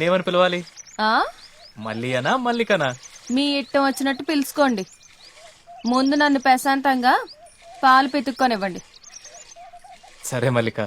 ఏమని పిలవాలి? ఆ? మళ్ళీ అనా మల్లికనా? మీ ఇట్టం వచ్చినట్టు పిలుచుకోండి. ముందు నన్ను ప్రశాంతంగా పాలు పితుక్కొనివ్వండి. సరే మల్లిక.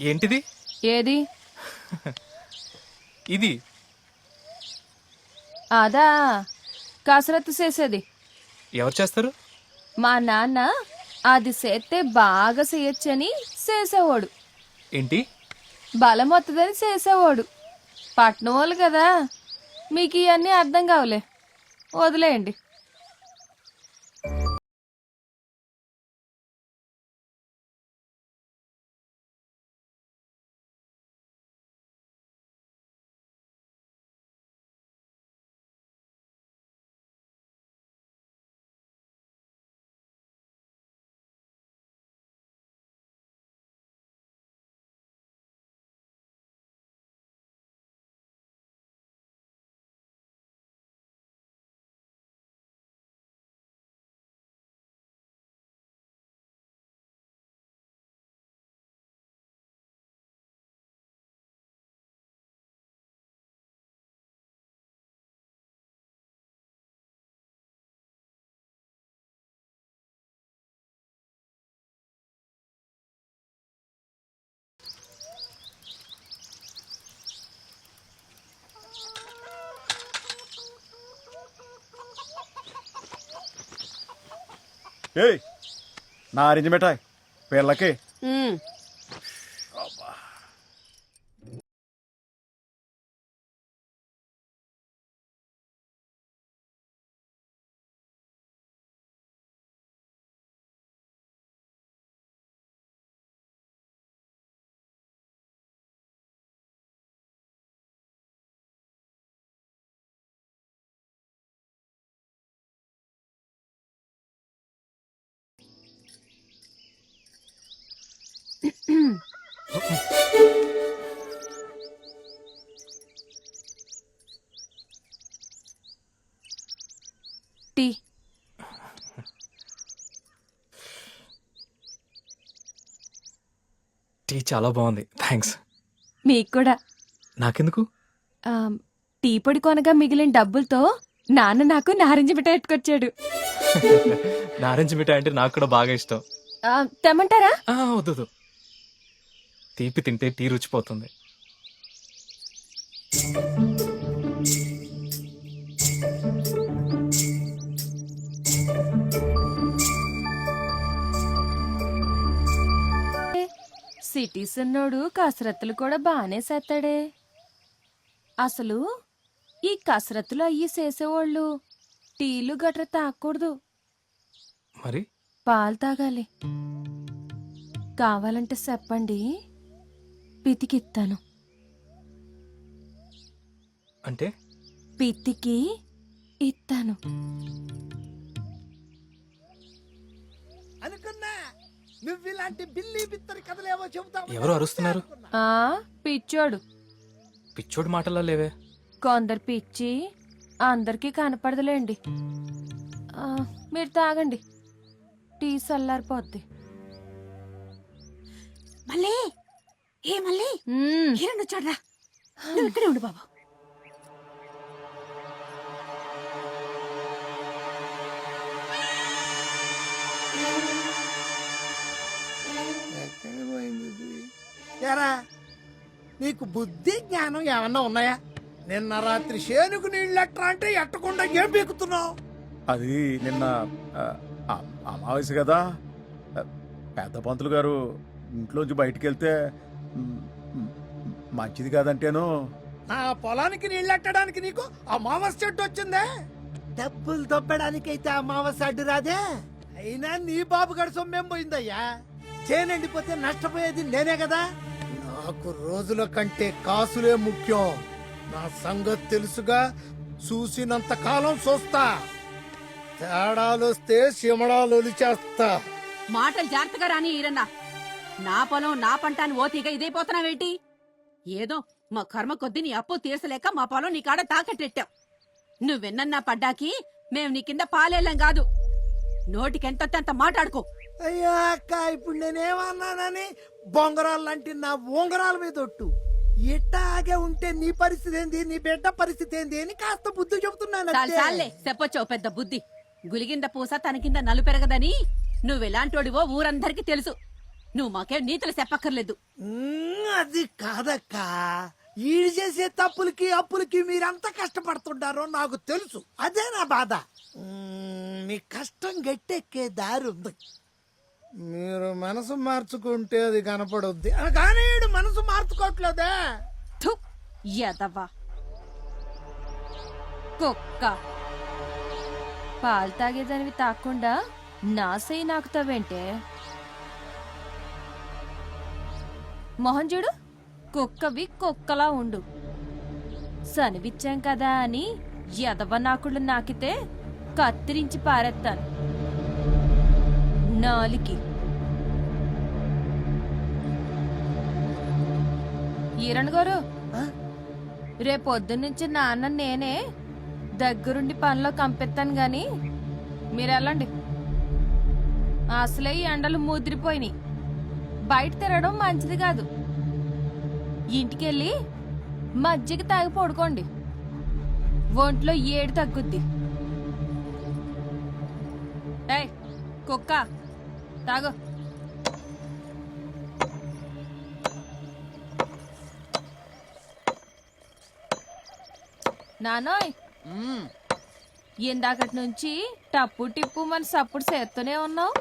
ఏంటిది? ఏది? ఇది. అదా కసరత్తు చేసేది. ఎవరు చేస్తారు? మా నాన్న అది చేస్తే బాగా చేయొచ్చని చేసేవాడు. ఏంటి? బలం వస్తుందని చేసేవాడు. పట్నం వాళ్ళు కదా మీకు ఇవన్నీ అర్థం కావులే. వదిలేయండి. ఏయ్ నారింజ మిఠాయి పిల్లకి టీ. టీ చాలా బాగుంది. థ్యాంక్స్. మీకు కూడా. నాకెందుకు? ఆ, టీ పొడి కొనగా మిగిలిన డబ్బులతో నాన్న నాకు నారింజ మిఠాయి ఎట్టుకొచ్చాడు నారింజ మిఠాయి అంటే నాకు కూడా బాగా ఇష్టం. ఆ, తెమ్మంటారా? ఆ, వద్దు వద్దు. తీపి తింటే టీ రుచిపోతుంది. సిటీస్ ఉన్నోడు కసరత్తులు కూడా బాగానే చేస్తాడే. అసలు ఈ కసరత్తులు అయ్యి చేసేవాళ్ళు టీలు గట్ర తాగకూడదు మరి? పాలు తాగాలి. కావాలంటే చెప్పండి. పితికిత్తాను. అంటే? పితికి ఇత్తాను. అనుకున్నా. నువ్వు ఇలాంటి బిల్లి బిత్తరి కథలేవో చెబుతావు ఎవరు అరుస్తున్నారు? ఆ పిచ్చోడు. పిచ్చోడు మాటలా లేవే. కొందరు పిచ్చి అందరికీ కనపడదులేండి. ఆ, మీరు తాగండి. టీ చల్లారిపోద్ది మళ్ళీ ఏ మళ్ళీ. కిరణ్ వచ్చాడ్రా. నువ్వు ఇక్కడే ఉండు బాబు. నీకు బుద్ధి జ్ఞానం ఏమన్నా ఉన్నాయా? నిన్న రాత్రి శేనుకు నీళ్ళెట్రా అంటే ఎట్టకుండా ఏం పీకుతున్నావు అది నిన్న ఆ, ఆ- అమావాస్య కదా. పెద్ద పంతులు గారు ఇంట్లోంచి బయటికి వెళ్తే మంచిది కాదంటేను. నా పొలానికి నీళ్ళెట్టడానికి నీకు అమావాస్య చెట్టు వచ్చిందే? డబ్బులు దొబ్బడానికైతే అమావాస్య అడ్డు రాదే? అయినా నీ బాబు గడి సొమ్మేం పోయిందయ్యా? చేను ఎండిపోతే నష్టపోయేది నేనే కదా? నాకు రోజుల కంటే కాసులే ముఖ్యం. నా సంగతి తెలుసుగా చూసినంత కాలం చూస్తా. తేడాలొస్తే సిమడాలు చేస్తా మాటలు జాగ్రత్తగా రాని ఈరన్న. నా పొలం నా పంట అని ఓతీగా ఇదైపోతున్నావేంటి? ఏదో మా కర్మ కొద్దీ నీ అప్పు తీర్చలేక మా పొలం నీ కాడ తాకట్టెట్టావు. నువ్వెన్నన్నా పడ్డాకి మేం నీ కింద పాలేళ్ళం కాదు. నోటికెంత అంత మాట్లాడుకో. అయ్యా అక్క ఇప్పుడు నేనేమన్నానని బొంగరాలు లాంటి నా ఉంగరాల మీద ఒట్టు. ఇట్టాగే ఉంటే నీ పరిస్థితి ఏంది నీ బిడ్డ పరిస్థితి ఏంది అని కాస్త బుద్ధి చెబుతున్నాను చాలు చెప్పొచ్చావు పెద్ద బుద్ధి. గులిగింద పూస తన కింద నలు పెరగదని నువ్వెలాంటోడివో ఊరందరికీ తెలుసు. నువ్వు మాకేం నీతులు చెప్పక్కర్లేదు. అది కాదక్క. ఈడు చేసే తప్పులకి అప్పులకి మీరంతా కష్టపడుతుంటారో నాకు తెలుసు. అదే నా బాధ. మీ కష్టం గట్టెక్కే దారి ఉంది. మీరు మనసు మార్చుకుంటే అది కనపడుద్ది. ఆ, కానీ ఈడు మనసు మార్చుకోవట్లేదే. థు, ఎదవా కుక్క. పాలు తాగేదానివి తాకుండా నా సెయ్యి నాకుతావేంటే? మొహం చూడు. కుక్కవి కుక్కలా ఉండు. సనివిచ్చాం కదా అని ఎదవ నాకుళ్ళు నాకితే కత్తిరించి పారేస్తాను నాలికి. ఈరణ్ గారు ఆ? రేపొద్దునుంచి నాన్న నేనే దగ్గరుండి పనిలో కంపెత్తాను గాని మీరు వెళ్ళండి అసలే ఈ ఎండలు ముదిరిపోయినాయి. బయట తిరగడం మంచిది కాదు. ఇంటికెళ్ళి మజ్జిగ తాగి పడుకోండి. ఒంట్లో ఏడు తగ్గుద్ది. ఏయ్ కుక్క తాగు. నానోయ్ ఇందాకటి నుంచి టప్పు టిప్పు మన సప్పుడు చేస్తూనే ఉన్నావు.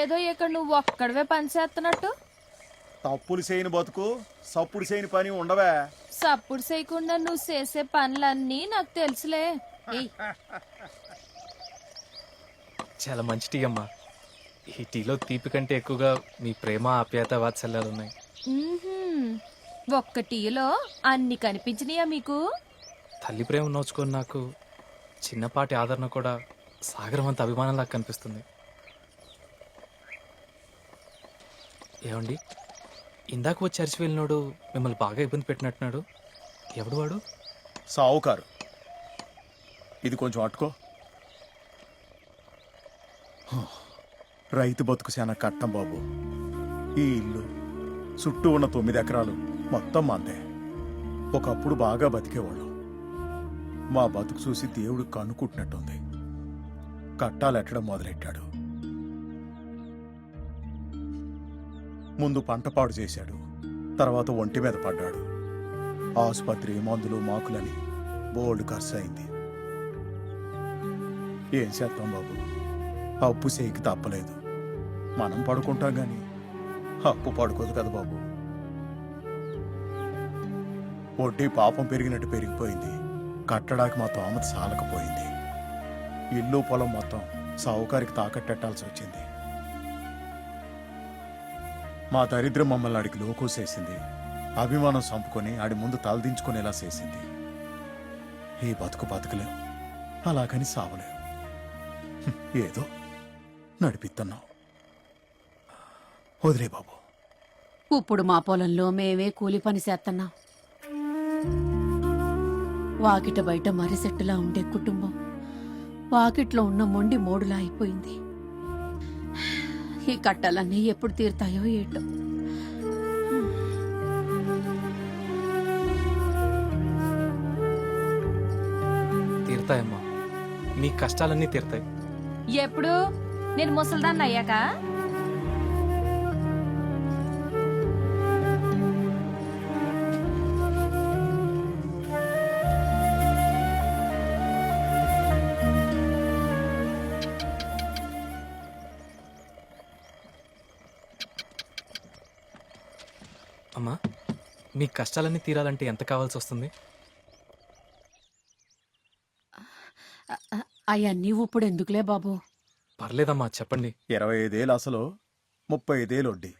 ఏదో ఇక్కడ నువ్వు ఒక్కడవే పని చేస్తున్నట్టు? తప్పులు చేయని బతుకు సప్పుడు చేయని పని ఉండవే. సప్పుడు చేయకుండా నువ్వు చేసే పనులన్నీ నాకు తెలుసులే. ఏయ్, చాలా మంచి టీ అమ్మా. ఈ టీలో తీపి కంటే ఎక్కువగా మీ ప్రేమ ఆప్యాయత వాత్సల్యాలు ఉన్నాయి. ఒక్క టీలో అన్ని కనిపించినాయా మీకు? తల్లి ప్రేమ నోచుకొని నాకు చిన్నపాటి ఆదరణ కూడా సాగరం అంత అభిమానంలా కనిపిస్తుంది. ఏమండి? ఇందాక వచ్చి అరిచి వెళ్ళినోడు మిమ్మల్ని బాగా ఇబ్బంది పెట్టినట్టున్నాడు. ఎవడు వాడు? సావుకారు. ఇది కొంచెం అట్టుకో. రైతు బతుకు చాలా కట్టం బాబు. ఈ ఇల్లు చుట్టూ ఉన్న తొమ్మిది ఎకరాలు మొత్తం మాందే ఒకప్పుడు బాగా బతికేవాళ్ళం. మా బతుకు చూసి దేవుడు కనుక్కుంటున్నట్టుంది కట్టాలెట్టడం మొదలెట్టాడు. ముందు పంట పాడు చేశాడు. తర్వాత ఒంటి మీద పడ్డాడు. ఆసుపత్రి మందులు మాకులని బోల్డ్ ఖర్చు అయింది. ఏం చేస్తాం బాబు? అప్పు చేయికి తప్పలేదు. మనం పడుకుంటాం గాని అప్పు పడుకోదు కదా బాబు. వడ్డీ పాపం పెరిగినట్టు పెరిగిపోయింది. కట్టడానికి మా తోమత సాలకపోయింది. ఇల్లు పొలం మొత్తం సావుకారికి తాకట్టెట్టాల్సి వచ్చింది. మా దరిద్రం మమ్మల్ని ఆడికి లోకోసేసింది అభిమానం చంపుకొని ఆడి ముందు తలదించుకునేలా చేసింది. ఈ బతుకు బతకలేం అలాగని సావలేం. ఏదో నడిపిస్తున్నావు. వదిలే బాబు. ఇప్పుడు మా పొలంలో మేమే కూలి పని చేస్తున్నాం. వాకిట బయట మరిసెట్టులా ఉండే కుటుంబం. వాకిట్లో ఉన్న మొండి మోడులా అయిపోయింది. ఈ కట్టలన్నీ ఎప్పుడు తీరుతాయో ఏటో. తీరుతాయమ్మా. మీ కష్టాలన్నీ తీరుతాయి. ఎప్పుడు? నేను ముసల్దాన్ని అయ్యాక? అమ్మా మీ కష్టాలన్నీ తీరాలంటే ఎంత కావాల్సి వస్తుంది? అయ్యా నీవు ఇప్పుడు ఎందుకులే బాబు? పర్లేదమ్మా చెప్పండి. ఇరవై ఐదేళ్ళు అసలు ముప్పై ఐదేళ్ళు వడ్డీ